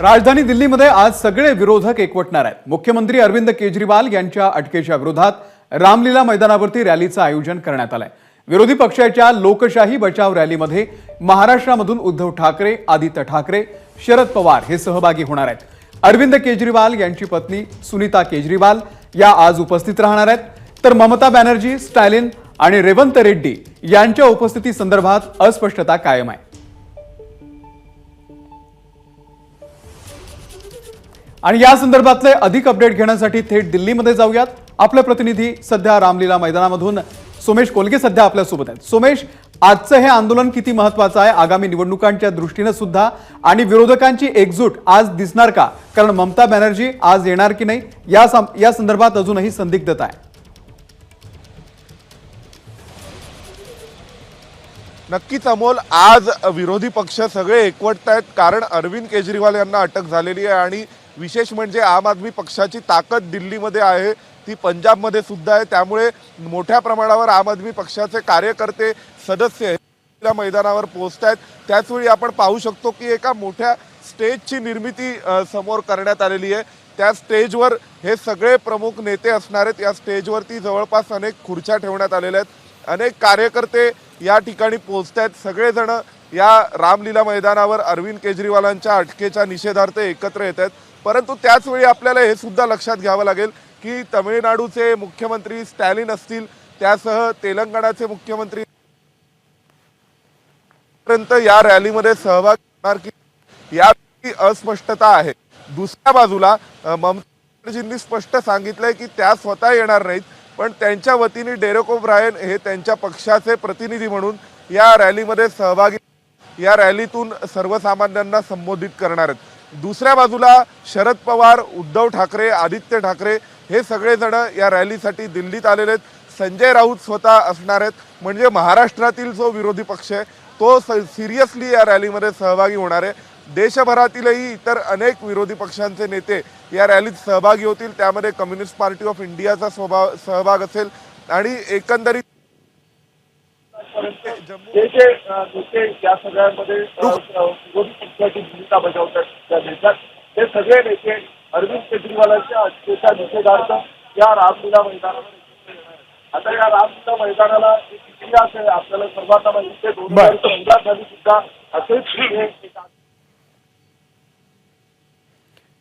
राजधानी दिल्लीमध्ये आज सगळे विरोधक एकवटणार आहेत. मुख्यमंत्री अरविंद केजरीवाल यांच्या अटकेच्या विरोधात रामलीला मैदानावरती रॅलीचं आयोजन करण्यात आलंय. विरोधी पक्षाच्या लोकशाही बचाव रॅलीमध्ये महाराष्ट्रामधून उद्धव ठाकरे आदित्य ठाकरे शरद पवार हे सहभागी होणार आहेत. अरविंद केजरीवाल यांची पत्नी सुनीता केजरीवाल या आज उपस्थित राहणार आहेत. तर ममता बॅनर्जी स्टॅलिन आणि रेवंत रेड्डी यांच्या उपस्थिती संदर्भात अस्पष्टता कायम आहे. आणि या संदर्भातले अधिक अपडेट घेण्यासाठी थेट दिल्लीमध्ये जाऊयात. आपले प्रतिनिधी सध्या रामलीला मैदानामधून. सोमेश कोलगे सध्या आपल्यासोबत आहेत. सोमेश आजचं हे आंदोलन किती महत्वाचं आहे? आगामी निवडणुकांच्या दृष्टीनं सुद्धा आणि विरोधकांची एकजूट आज दिसणार का? कारण ममता बॅनर्जी आज येणार की नाही? या सं- या संदर्भात अजूनही संदिग्धता आहे. नक्कीच अमोल आज विरोधी पक्ष सगळे एकवटत आहेत. कारण अरविंद केजरीवाल यांना अटक झालेली आहे आणि विशेष म्हणजे आम आदमी पक्षाची ताकद दिल्लीमध्ये आहे ती पंजाबमध्ये सुद्धा आहे. त्यामुळे मोठ्या प्रमाणावर आम आदमी पक्षाचे कार्यकर्ते सदस्य मैदानावर पोहोचत आहेत. त्याचवेळी आपण पाहू शकतो की एका मोठ्या स्टेजची निर्मिती समोर करण्यात आलेली आहे. त्या स्टेजवर हे सगळे प्रमुख नेते असणार आहेत. या स्टेजवरती जवळपास अनेक खुर्च्या ठेवण्यात आलेल्या आहेत. अनेक कार्यकर्ते या ठिकाणी पोहोचत आहेत. सगळेजणं या रामलीला मैदानावर अरविंद केजरीवालांच्या अटकेच्या निषेधार्थ एकत्र येत आहेत. परंतु त्याचवेळी आपल्याला हे सुद्धा लक्षात घ्यावं लागेल की तमिळनाडूचे मुख्यमंत्री स्टॅलिन असतील त्यासह तेलंगणाचे मुख्यमंत्री पर्यंत या रॅलीमध्ये सहभाग होणार की या अस्पष्टता आहे. दुसऱ्या बाजूला अ, ममता बॅनर्जींनी स्पष्ट सांगितलंय की त्या स्वतः येणार नाहीत पण त्यांच्या वतीने डेरेको ब्रायन हे त्यांच्या पक्षाचे प्रतिनिधी म्हणून या रॅलीमध्ये सहभागी या रॅलीतून सर्वसामान्यांना संबोधित करणार आहेत. दुसऱ्या बाजूला शरद पवार उद्धव ठाकरे आदित्य ठाकरे हे सगळेजण या रॅलीसाठी दिल्लीत आलेले आहेत. संजय राऊत स्वतः असणार आहेत. म्हणजे महाराष्ट्रातील जो विरोधी पक्ष आहे तो स सिरियसली या रॅलीमध्ये सहभागी होणार आहे. देशभरातीलही इतर अनेक विरोधी पक्षांचे नेते या रॅलीत सहभागी होतील. त्यामध्ये कम्युनिस्ट पार्टी ऑफ इंडियाचा स्वभाव सहभाग असेल आणि एकंदरीत हे जे अ, नेते या सगळ्यांमध्ये विरोधी पक्षाची भूमिका बजावतात त्या देशात ते सगळे नेते अरविंद केजरीवालांच्या अटकेच्या निषेधार्थ या रामलीला मैदानावर. आता या रामलीला मैदानाला एक इतिहास आहे आपल्याला सर्वांना माहिती आहे दोन हजार चौदा साली सुद्धा असेच हे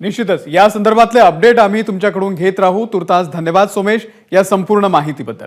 निश्चितच. या संदर्भातले अपडेट आम्ही तुमच्याकडून घेत राहू. तुर्तास धन्यवाद सोमेश या संपूर्ण माहितीबद्दल.